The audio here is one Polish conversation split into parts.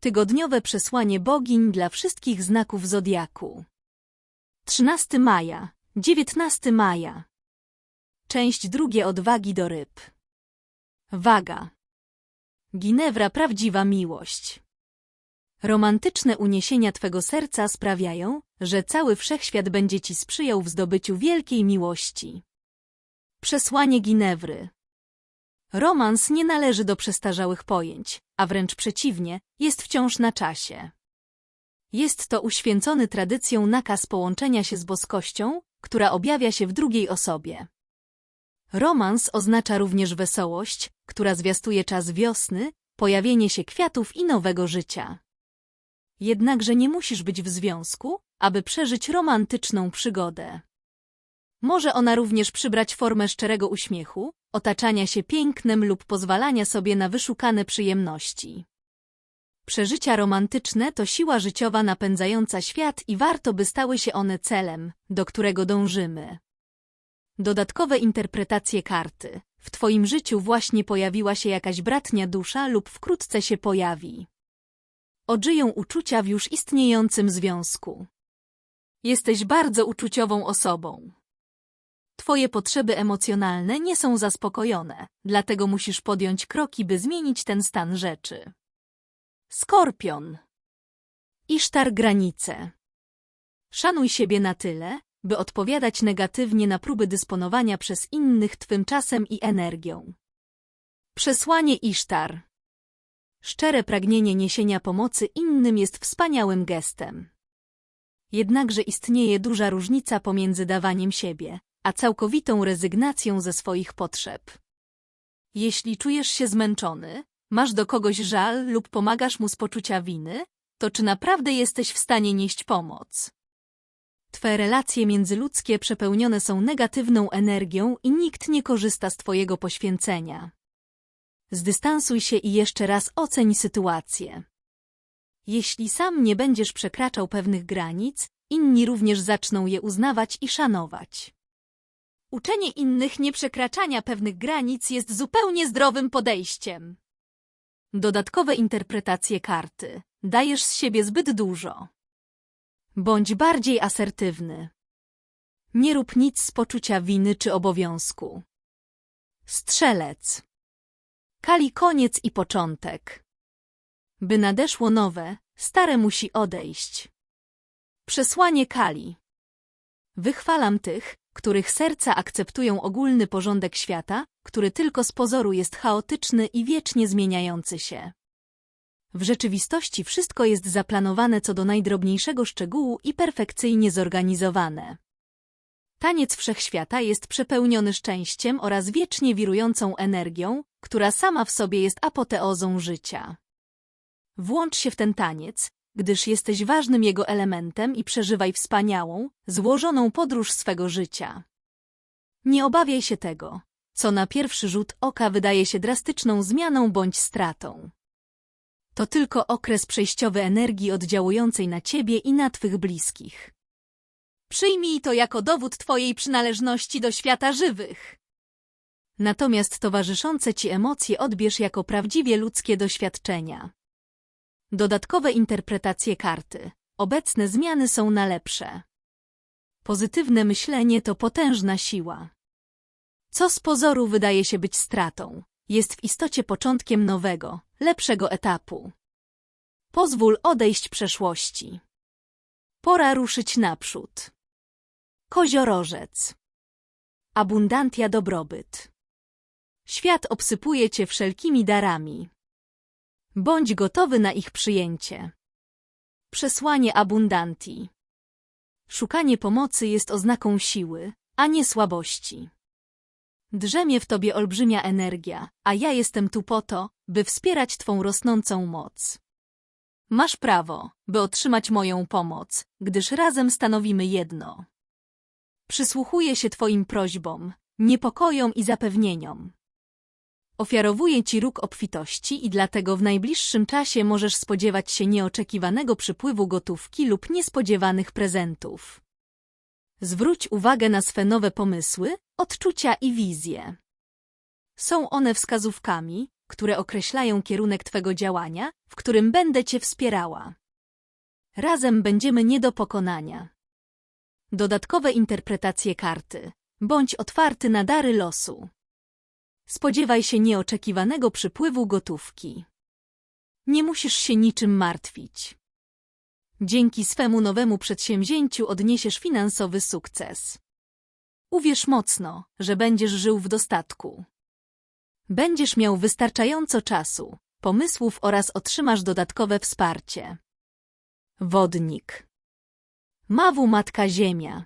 Tygodniowe przesłanie bogiń dla wszystkich znaków zodiaku. 13 maja, 19 maja. Część drugie odwagi do ryb. Waga. Ginewra prawdziwa miłość. Romantyczne uniesienia Twego serca sprawiają, że cały wszechświat będzie Ci sprzyjał w zdobyciu wielkiej miłości. Przesłanie Ginewry. Romans nie należy do przestarzałych pojęć, a wręcz przeciwnie, jest wciąż na czasie. Jest to uświęcony tradycją nakaz połączenia się z boskością, która objawia się w drugiej osobie. Romans oznacza również wesołość, która zwiastuje czas wiosny, pojawienie się kwiatów i nowego życia. Jednakże nie musisz być w związku, aby przeżyć romantyczną przygodę. Może ona również przybrać formę szczerego uśmiechu, otaczania się pięknem lub pozwalania sobie na wyszukane przyjemności. Przeżycia romantyczne to siła życiowa napędzająca świat i warto by stały się one celem, do którego dążymy. Dodatkowe interpretacje karty. W Twoim życiu właśnie pojawiła się jakaś bratnia dusza lub wkrótce się pojawi. Odżyją uczucia w już istniejącym związku. Jesteś bardzo uczuciową osobą. Twoje potrzeby emocjonalne nie są zaspokojone, dlatego musisz podjąć kroki, by zmienić ten stan rzeczy. Skorpion. Isztar granice. Szanuj siebie na tyle, by odpowiadać negatywnie na próby dysponowania przez innych Twym czasem i energią. Przesłanie Isztar. Szczere pragnienie niesienia pomocy innym jest wspaniałym gestem. Jednakże istnieje duża różnica pomiędzy dawaniem siebie, a całkowitą rezygnacją ze swoich potrzeb. Jeśli czujesz się zmęczony, masz do kogoś żal lub pomagasz mu z poczucia winy, to czy naprawdę jesteś w stanie nieść pomoc? Twe relacje międzyludzkie przepełnione są negatywną energią i nikt nie korzysta z Twojego poświęcenia. Zdystansuj się i jeszcze raz oceń sytuację. Jeśli sam nie będziesz przekraczał pewnych granic, inni również zaczną je uznawać i szanować. Uczenie innych nieprzekraczania pewnych granic jest zupełnie zdrowym podejściem. Dodatkowe interpretacje karty. Dajesz z siebie zbyt dużo. Bądź bardziej asertywny. Nie rób nic z poczucia winy czy obowiązku. Strzelec. Kali koniec i początek. By nadeszło nowe, stare musi odejść. Przesłanie Kali. Wychwalam tych, których serca akceptują ogólny porządek świata, który tylko z pozoru jest chaotyczny i wiecznie zmieniający się. W rzeczywistości wszystko jest zaplanowane co do najdrobniejszego szczegółu i perfekcyjnie zorganizowane. Taniec wszechświata jest przepełniony szczęściem oraz wiecznie wirującą energią, która sama w sobie jest apoteozą życia. Włącz się w ten taniec, gdyż jesteś ważnym jego elementem i przeżywaj wspaniałą, złożoną podróż swego życia. Nie obawiaj się tego, co na pierwszy rzut oka wydaje się drastyczną zmianą bądź stratą. To tylko okres przejściowy energii oddziałującej na ciebie i na twych bliskich. Przyjmij to jako dowód twojej przynależności do świata żywych. Natomiast towarzyszące ci emocje odbierz jako prawdziwie ludzkie doświadczenia. Dodatkowe interpretacje karty. Obecne zmiany są na lepsze. Pozytywne myślenie to potężna siła. Co z pozoru wydaje się być stratą, jest w istocie początkiem nowego, lepszego etapu. Pozwól odejść przeszłości. Pora ruszyć naprzód. Koziorożec. Abundantia dobrobyt. Świat obsypuje cię wszelkimi darami. Bądź gotowy na ich przyjęcie. Przesłanie abundanti. Szukanie pomocy jest oznaką siły, a nie słabości. Drzemie w tobie olbrzymia energia, a ja jestem tu po to, by wspierać twą rosnącą moc. Masz prawo, by otrzymać moją pomoc, gdyż razem stanowimy jedno. Przysłuchuję się twoim prośbom, niepokojom i zapewnieniom. Ofiarowuję Ci róg obfitości i dlatego w najbliższym czasie możesz spodziewać się nieoczekiwanego przypływu gotówki lub niespodziewanych prezentów. Zwróć uwagę na swe nowe pomysły, odczucia i wizje. Są one wskazówkami, które określają kierunek Twego działania, w którym będę Cię wspierała. Razem będziemy nie do pokonania. Dodatkowe interpretacje karty. Bądź otwarty na dary losu. Spodziewaj się nieoczekiwanego przypływu gotówki. Nie musisz się niczym martwić. Dzięki swemu nowemu przedsięwzięciu odniesiesz finansowy sukces. Uwierz mocno, że będziesz żył w dostatku. Będziesz miał wystarczająco czasu, pomysłów oraz otrzymasz dodatkowe wsparcie. Wodnik. Mawu Matka Ziemia.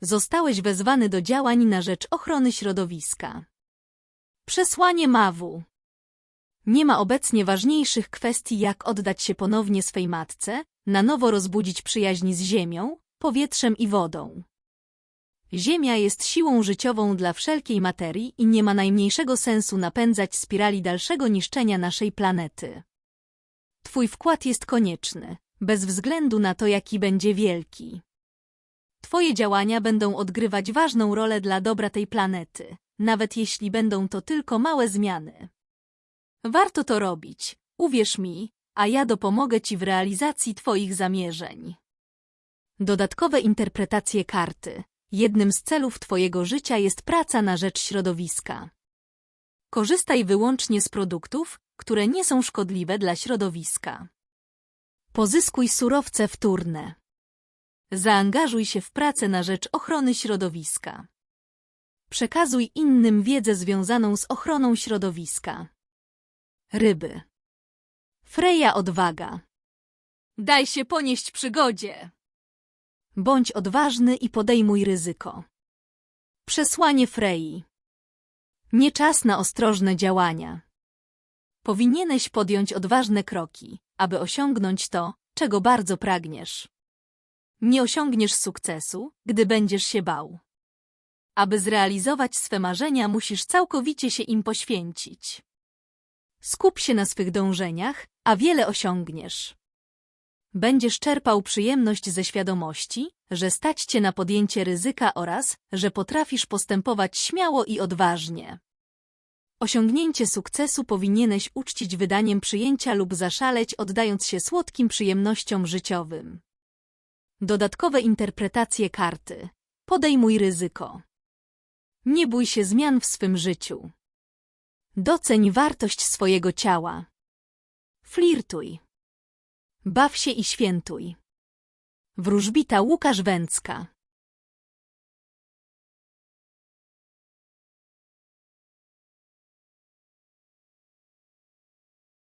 Zostałeś wezwany do działań na rzecz ochrony środowiska. Przesłanie Mawu. Nie ma obecnie ważniejszych kwestii jak oddać się ponownie swej matce, na nowo rozbudzić przyjaźń z ziemią, powietrzem i wodą. Ziemia jest siłą życiową dla wszelkiej materii i nie ma najmniejszego sensu napędzać spirali dalszego niszczenia naszej planety. Twój wkład jest konieczny, bez względu na to, jaki będzie wielki. Twoje działania będą odgrywać ważną rolę dla dobra tej planety, nawet jeśli będą to tylko małe zmiany. Warto to robić, uwierz mi, a ja dopomogę Ci w realizacji Twoich zamierzeń. Dodatkowe interpretacje karty. Jednym z celów Twojego życia jest praca na rzecz środowiska. Korzystaj wyłącznie z produktów, które nie są szkodliwe dla środowiska. Pozyskuj surowce wtórne. Zaangażuj się w pracę na rzecz ochrony środowiska. Przekazuj innym wiedzę związaną z ochroną środowiska. Ryby. Freja odwaga. Daj się ponieść przygodzie. Bądź odważny i podejmuj ryzyko. Przesłanie Frei. Nie czas na ostrożne działania. Powinieneś podjąć odważne kroki, aby osiągnąć to, czego bardzo pragniesz. Nie osiągniesz sukcesu, gdy będziesz się bał. Aby zrealizować swe marzenia, musisz całkowicie się im poświęcić. Skup się na swych dążeniach, a wiele osiągniesz. Będziesz czerpał przyjemność ze świadomości, że stać cię na podjęcie ryzyka oraz, że potrafisz postępować śmiało i odważnie. Osiągnięcie sukcesu powinieneś uczcić wydaniem przyjęcia lub zaszaleć oddając się słodkim przyjemnościom życiowym. Dodatkowe interpretacje karty. Podejmuj ryzyko. Nie bój się zmian w swym życiu. Doceń wartość swojego ciała. Flirtuj. Baw się i świętuj. Wróżbita Łukasz Węcka